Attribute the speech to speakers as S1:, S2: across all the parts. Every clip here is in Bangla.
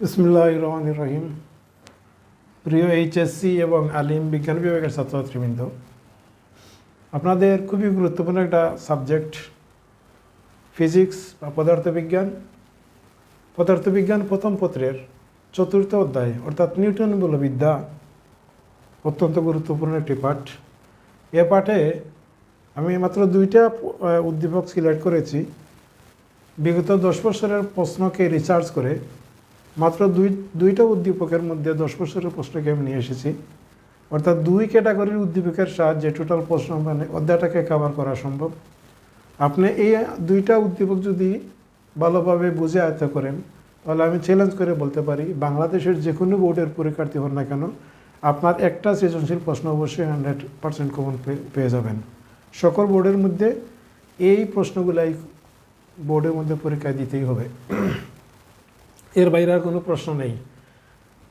S1: বিসমুল্লাহ রহমান রহিম প্রিয় এইচএসসি এবং আলিম বিজ্ঞান বিভাগের ছাত্রছাত্রীবৃন্দ, আপনাদের খুবই গুরুত্বপূর্ণ একটা সাবজেক্ট, ফিজিক্স বা পদার্থবিজ্ঞান। পদার্থবিজ্ঞান প্রথম পত্রের চতুর্থ অধ্যায়, অর্থাৎ নিউটন বলবিদ্যা অত্যন্ত গুরুত্বপূর্ণ একটি পাঠ। এ পাঠে আমি মাত্র দুইটা উদ্দীপক সিলেক্ট করেছি। বিগত দশ বছরের প্রশ্নকে রিসার্চ করে মাত্র দুই, দুইটা উদ্দীপকের মধ্যে দশ বছরের প্রশ্নকে আমি নিয়ে এসেছি। অর্থাৎ দুই ক্যাটাগরির উদ্দীপকের সাহায্যে টোটাল প্রশ্ন মানে অধ্যায়টাকে কভার করা সম্ভব। আপনি এই দুইটা উদ্দীপক যদি ভালোভাবে বুঝে আয়ত্ত করেন, তাহলে আমি চ্যালেঞ্জ করে বলতে পারি, বাংলাদেশের যে কোনো বোর্ডের পরীক্ষার্থী হন না কেন, আপনার একটা সৃজনশীল প্রশ্ন অবশ্যই হান্ড্রেড পার্সেন্ট কমন পেয়ে যাবেন। সকল বোর্ডের মধ্যে এই প্রশ্নগুলাই বোর্ডের মধ্যে পরীক্ষায় দিতেই হবে। এর বাইরে আর কোনো প্রশ্ন নেই।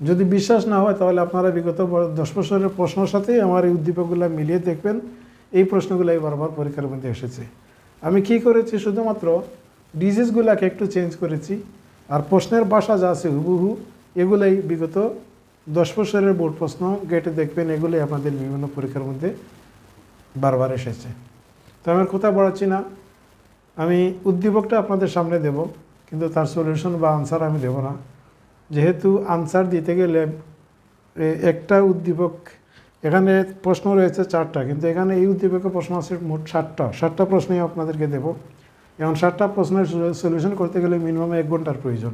S1: যদি বিশ্বাস না হয়, তাহলে আপনারা বিগত দশ বছরের প্রশ্নের সাথেই আমার এই উদ্দীপকগুলো মিলিয়ে দেখবেন। এই প্রশ্নগুলাই বারবার পরীক্ষার মধ্যে এসেছে। আমি কি করেছি? শুধুমাত্র ডিজিজগুলোকে একটু চেঞ্জ করেছি। আর প্রশ্নের বাসা যা আছে হুবহু এগুলাই বিগত দশ বছরের বোর্ড প্রশ্ন গেটে দেখবেন, এগুলোই আপনাদের বিভিন্ন পরীক্ষার মধ্যে বারবার এসেছে। তো আমার কথা বাড়াচ্ছি না। আমি উদ্দীপকটা আপনাদের সামনে দেব। কিন্তু তার সলিউশন বা আনসার আমি দেব না। যেহেতু আনসার দিতে গেলে একটা উদ্দীপক, এখানে প্রশ্ন রয়েছে চারটা, কিন্তু এখানে এই উদ্দীপকে প্রশ্ন আছে মোট ষাটটা ষাটটা প্রশ্নই আপনাদেরকে দেব। এখন ষাটটা প্রশ্নের সলিউশন করতে গেলে মিনিমাম এক ঘণ্টার প্রয়োজন।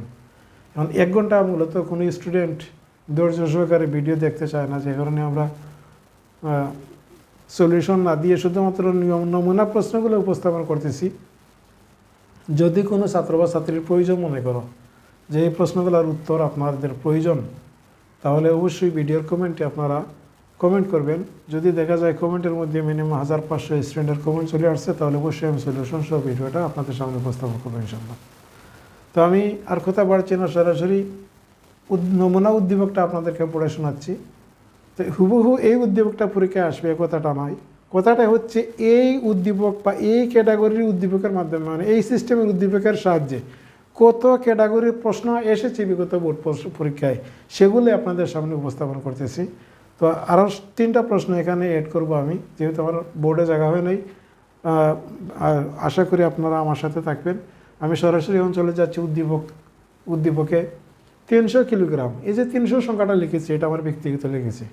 S1: এখন এক ঘণ্টা মূলত কোনো স্টুডেন্ট ধৈর্য সহকারে ভিডিও দেখতে চায় না, যে কারণে আমরা সলিউশন না দিয়ে শুধুমাত্র নিয়ম নমুনা প্রশ্নগুলো উপস্থাপন করতেছি। যদি কোনো ছাত্র বা ছাত্রীর প্রয়োজন মনে করো, যে এই প্রশ্নগুলোর উত্তর আপনাদের প্রয়োজন, তাহলে অবশ্যই ভিডিওর কমেন্টে আপনারা কমেন্ট করবেন। যদি দেখা যায় কমেন্টের মধ্যে মিনিমাম হাজার পাঁচশো স্টুডেন্টের কমেন্ট চলে আসছে, তাহলে অবশ্যই আমি সলিউশন সহ ভিডিওটা আপনাদের সামনে উপস্থাপন করব ইনশাল্লাহ তো আমি আর কথা বাড়ছি না, সরাসরি নমুনা উদ্দীপকটা আপনাদেরকে পড়ে শোনাচ্ছি। তো হুবহু এই উদ্দীপকটা পরীক্ষায় আসবে কথাটা নয়। কথাটা হচ্ছে এই উদ্দীপক বা এই ক্যাটাগরির উদ্দীপকের মাধ্যমে মানে এই সিস্টেমের উদ্দীপকের সাহায্যে কত ক্যাটাগরির প্রশ্ন এসেছে বিগত বোর্ড পরীক্ষায়, সেগুলি আপনাদের সামনে উপস্থাপন করতেছি। তো আরও তিনটা প্রশ্ন এখানে অ্যাড করব আমি, যেহেতু আমার বোর্ডে জায়গা হয় নাই। আশা করি আপনারা আমার সাথে থাকবেন। আমি সরাসরি অঞ্চলে যাচ্ছি উদ্দীপক, উদ্দীপকে তিনশো কিলোগ্রাম। এই যে তিনশো সংখ্যাটা লিখেছি, এটা আমার ব্যক্তিগত লিখেছি।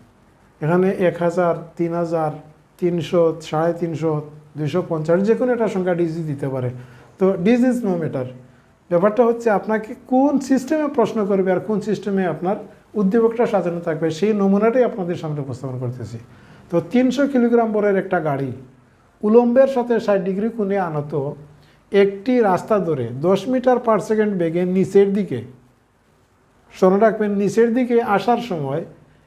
S1: এখানে এক হাজার, তিন হাজার তিনশো, সাড়ে তিনশো, দুইশো পঞ্চাশ, যে কোনো একটা সংখ্যা ডিজিজ দিতে পারে। তো ডিজিজ নো ম্যাটার ব্যাপারটা হচ্ছে আপনাকে কোন সিস্টেমে প্রশ্ন করবে আর কোন সিস্টেমে আপনার উদ্দীপকটা সাজানো থাকবে, সেই নমুনাটাই আপনাদের সামনে উপস্থাপন করতেছি। তো তিনশো কিলোগ্রাম বরের একটা গাড়ি, উলম্বের সাথে ষাট ডিগ্রি কোণে আনত, একটি রাস্তা ধরে দশ মিটার পার সেকেন্ড বেগে নিচের দিকে, স্মরণ রাখবেন, নিচের দিকে আসার সময়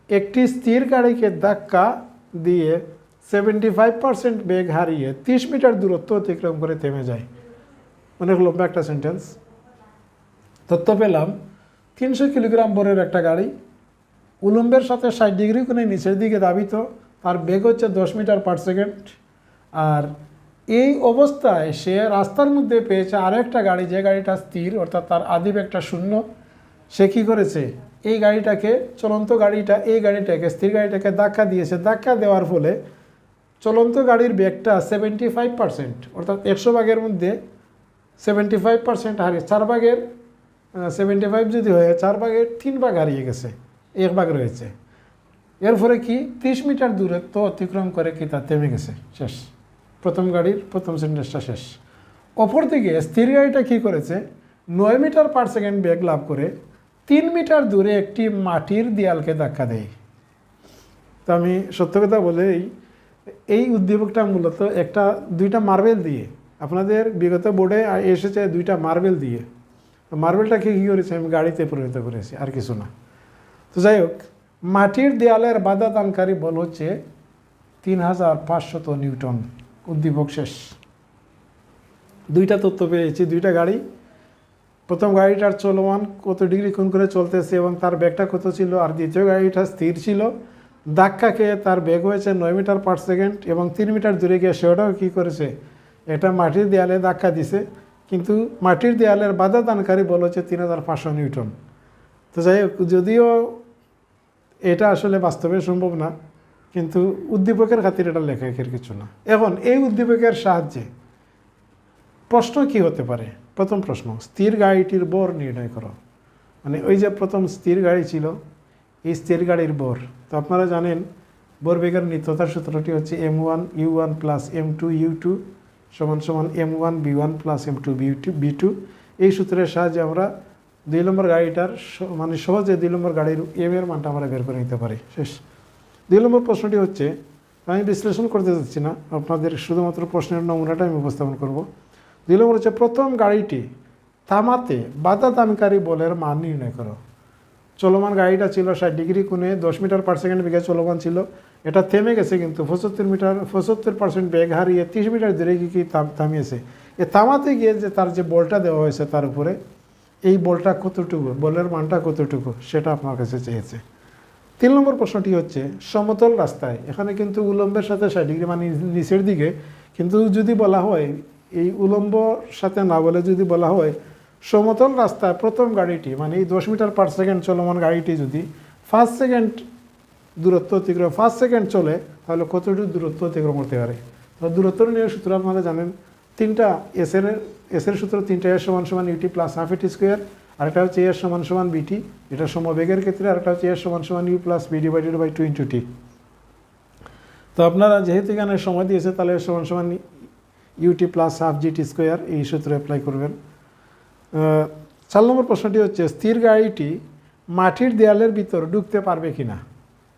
S1: একটি স্থির গাড়িকে ধাক্কা দিয়ে সেভেন্টি ফাইভ পার্সেন্ট বেগ হারিয়ে তিরিশ মিটার দূরত্ব অতিক্রম করে থেমে যায়। অনেক লম্বা একটা সেন্টেন্স তথ্য পেলাম, তিনশো কিলোগ্রাম বরের একটা গাড়ি, উলম্বের সাথে ষাট ডিগ্রি কোণে নিচের দিকে দাবিত তার বেগ হচ্ছে দশ মিটার পার সেকেন্ড। আর এই অবস্থায় সে রাস্তার মধ্যে পেয়েছে আরেকটা গাড়ি, যে গাড়িটা স্থির, অর্থাৎ তার আদি বেগটা শূন্য। সে কী করেছে? এই গাড়িটাকে চলন্ত গাড়িটা, এই গাড়িটাকে, স্থির গাড়িটাকে ধাক্কা দিয়েছে। ধাক্কা দেওয়ার ফলে চলন্ত গাড়ির বেগটা সেভেন্টি ফাইভ পার্সেন্ট অর্থাৎ একশো ভাগের মধ্যে সেভেন্টি ফাইভ পার্সেন্ট হারিয়ে চার ভাগের সেভেন্টি ফাইভ যদি হয়, চার ভাগের তিন ভাগ হারিয়ে গেছে, এক ভাগ রয়েছে। এর ফলে কি? তিরিশ মিটার দূরত্ব অতিক্রম করে কি তা থেমে গেছে? শেষ। প্রথম গাড়ির প্রথম সেন্টেন্সটা শেষ। অপরদিকে স্থির গাড়িটা কী করেছে? নয় মিটার পার সেকেন্ড বেগ লাভ করে তিন মিটার দূরে একটি মাটির দেয়ালকে ধাক্কা দেয়। তো আমি সত্য কথা বলেই এই উদ্দীপকটা মূলত একটা, দুইটা মার্বেল দিয়ে। আপনাদের বিগত বোর্ডে এসেছে দুইটা মার্বেল দিয়ে। মার্বেলটাকে কী করেছি? আমি গাড়িতে পরিণত করেছি, আর কিছু না। তো যাই হোক, মাটির দেয়ালের বাধা দানকারী বল হচ্ছে তিন হাজার পাঁচশত নিউটন। উদ্দীপক শেষ। দুইটা তথ্য পেয়েছি, দুইটা গাড়ি। প্রথম গাড়িটার চলমান কত ডিগ্রি, কোন করে চলতেছে এবং তার ব্যাগটা কত ছিল, আর দ্বিতীয় গাড়িটা স্থির ছিল। ধাক্কা খেয়ে তার বেগ হয়েছে নয় মিটার পার সেকেন্ড এবং তিন মিটার দূরে গিয়ে সেটাও কী করেছে? এটা মাটির দেয়ালে ধাক্কা দিছে, কিন্তু মাটির দেয়ালের বাধা দানকারী বল হচ্ছে তিন হাজার পাঁচশো নিউটন। তো যাই হোক, যদিও এটা আসলে বাস্তবে সম্ভব না, কিন্তু উদ্দীপকের খাতির এটা লেখালেখির কিছু না। এখন, এই উদ্দীপকের সাহায্যে প্রশ্ন কি হতে পারে? প্রথম প্রশ্ন, স্থির গাড়িটির বর নির্ণয় করো। মানে ওই যে প্রথম স্থির গাড়ি ছিল এই স্থির গাড়ির বর। তো আপনারা জানেন বরবেগের নিত্যতার সূত্রটি হচ্ছে M one U one plus M two U two সমান সমান M one V one plus M two V two V two এই সূত্রের সাহায্যে আমরা দুই নম্বর গাড়িটার মানে সহজে দুই নম্বর গাড়ির এম এর মানটা আমরা বের করে নিতে পারি। শেষ। দুই নম্বর প্রশ্নটি হচ্ছে, আমি বিশ্লেষণ করতে যাচ্ছি না, আপনাদের শুধুমাত্র প্রশ্নের নমুনাটা আমি উপস্থাপন করব। দুই নম্বর হচ্ছে, প্রথম গাড়িটি থামাতে বাধা দানকারী বলের মান নির্ণয় করো। চলমান গাড়িটা ছিল ষাট ডিগ্রি কোণে, দশ মিটার পার সেকেন্ড বেগে চলমান ছিল। এটা থেমে গেছে কিন্তু পঁচাত্তর মিটার, পঁচাত্তর পার্সেন্ট বেগ হারিয়ে তিরিশ মিটার দূরে কি থাম- থামিয়েছে। এ থামাতে গিয়ে যে তার যে বলটা দেওয়া হয়েছে তার উপরে, এই বলটা কতটুকু, বলের মানটা কতটুকু, সেটা আপনার কাছে চেয়েছে। তিন নম্বর প্রশ্নটি হচ্ছে, সমতল রাস্তায়, এখানে কিন্তু উলম্বের সাথে ষাট ডিগ্রি মানে নিচের দিকে, কিন্তু যদি বলা হয়, এই উলম্বর সাথে না বলে যদি বলা হয় সমতল রাস্তায় প্রথম গাড়িটি মানে এই দশ মিটার পার সেকেন্ড চলমান গাড়িটি যদি ফার্স্ট সেকেন্ড দূরত্ব অতিক্রম ফার্স্ট সেকেন্ড চলে, তাহলে কতটুকু দূরত্ব অতিক্রম করতে পারে? তো দূরত্ব নিয়ে সূত্র আপনারা জানেন, তিনটা এসের এসের সূত্র তিনটা এর সমান সমান U T plus half A T square আরেকটা হচ্ছে এর সমান সমান বিটি এটা সমবেগের ক্ষেত্রে আরেকটা হচ্ছে এর সমান সমান U plus V divided by two into T তো আপনারা যেহেতু এখানে সময় দিয়েছে, তাহলে এর সমান সমান U T plus half G T square এই সূত্রে অ্যাপ্লাই করবেন। চার নম্বর প্রশ্নটি হচ্ছে, স্থির গাড়িটি মাটির দেয়ালের ভিতর ঢুকতে পারবে কিনা?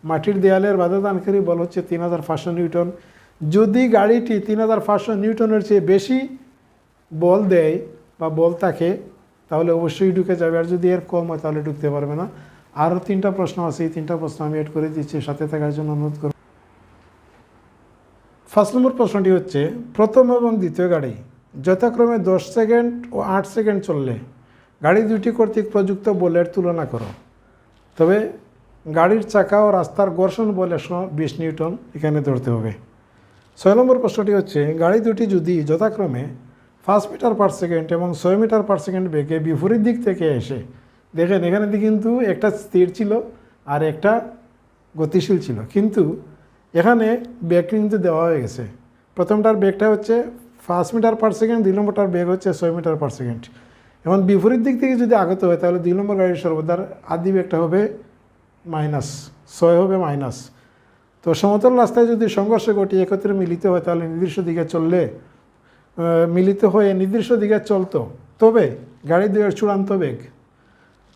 S1: মাটির দেয়ালের বাধাদানকারী বল হচ্ছে তিন হাজার পাঁচশো নিউটন। যদি গাড়িটি তিন হাজার পাঁচশো নিউটনের চেয়ে বেশি বল দেয় বা বল থাকে, তাহলে অবশ্যই ঢুকে যাবে। আর যদি এর কম হয়, তাহলে ঢুকতে পারবে না। আরও তিনটা প্রশ্ন আছে, এই তিনটা প্রশ্ন আমি এড করে দিচ্ছি, সাথে থাকার জন্য অনুরোধ করব। ফার্স্ট নম্বর প্রশ্নটি হচ্ছে, প্রথম এবং দ্বিতীয় গাড়ি যথাক্রমে দশ সেকেন্ড ও আট সেকেন্ড চললে গাড়ি দুটি কর্তৃক প্রযুক্ত বলের তুলনা করো। তবে গাড়ির চাকা ও রাস্তার ঘর্ষণ বলে বিশ নিউটন এখানে ধরতে হবে। ছয় নম্বর প্রশ্নটি হচ্ছে, গাড়ি দুটি যদি যথাক্রমে পাঁচ মিটার পার সেকেন্ড এবং ছয় মিটার পার সেকেন্ড বেগে বিপরীত দিক থেকে এসে, দেখেন এখানে কিন্তু একটা স্থির ছিল আর একটা গতিশীল ছিল। কিন্তু এখানে বেগ কিন্তু দেওয়া হয়ে গেছে। প্রথমটার ব্যাগটা হচ্ছে পাঁচ মিটার পার সেকেন্ড দুই নম্বরটার বেগ হচ্ছে ছয় মিটার পার সেকেন্ড এখন বিপরীত দিক থেকে যদি আগত হয়, তাহলে দুই নম্বর গাড়ির সর্বদার আদি বেগটা হবে মাইনাস ছয় হবে মাইনাস তো সমতল রাস্তায় যদি সংঘর্ষ ঘটিয়ে একত্রে মিলিত হয়, তাহলে নির্দিষ্ট দিকে চললে মিলিত হয়ে নির্দিষ্ট দিকে চলতো। তবে গাড়ি দুয়ের চূড়ান্ত বেগ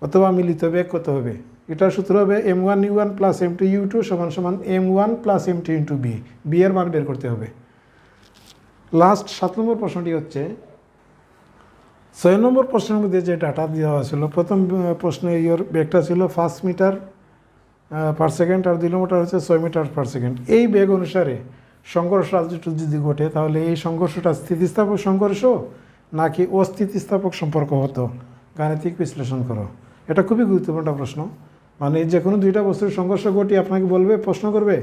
S1: অথবা মিলিত বেগ কত হবে? এটার সূত্র হবে M one U one plus M two U two সমান সমান M one plus M two into V V এর মান বের করতে হবে। লাস্ট সাত নম্বর প্রশ্নটি হচ্ছে, ছয় নম্বর প্রশ্নের মধ্যে যে ডাটা দেওয়া হয়েছিল, প্রথম প্রশ্নে ইয়োর বেগটা ছিল ফার্স্ট মিটার পার সেকেন্ড আর দুই নম্বরটা হচ্ছে ছয় মিটার পার সেকেন্ড এই বেগ অনুসারে সংঘর্ষ যদি ঘটে, তাহলে এই সংঘর্ষটা স্থিতিস্থাপক সংঘর্ষ নাকি অস্থিতিস্থাপক সম্পর্ক হতো? গাণিতিক বিশ্লেষণ করো। এটা খুবই গুরুত্বপূর্ণ প্রশ্ন। মানে যে কোনো দুইটা বস্তুর সংঘর্ষ ঘটি, আপনাকে বলবে, প্রশ্ন করবে,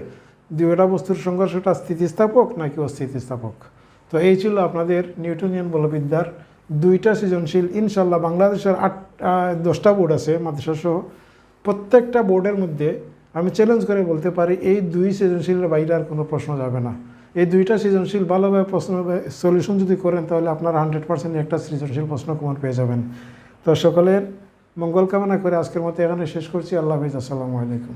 S1: দুইটা বস্তুর সংঘর্ষটা স্থিতিস্থাপক নাকি অস্থিতিস্থাপক? তো এই ছিল আপনাদের নিউটনিয়ান বলবিদ্যার দুইটা সৃজনশীল। ইনশাল্লাহ বাংলাদেশের আট দশটা বোর্ড আছে, মাদ্রাসা সহ। প্রত্যেকটা বোর্ডের মধ্যে আমি চ্যালেঞ্জ করে বলতে পারি, এই দুই সৃজনশীলের বাইরে আর কোনো প্রশ্ন যাবে না। এই দুইটা সৃজনশীল ভালোভাবে প্রশ্ন সলিউশন যদি করেন, তাহলে আপনারা হান্ড্রেড পার্সেন্ট একটা সৃজনশীল প্রশ্ন কমন পেয়ে যাবেন। তো সকলের মঙ্গল কামনা করে আজকের মতো এখানে শেষ করছি। আল্লাহ হাফিজ। আসসালামু আলাইকুম।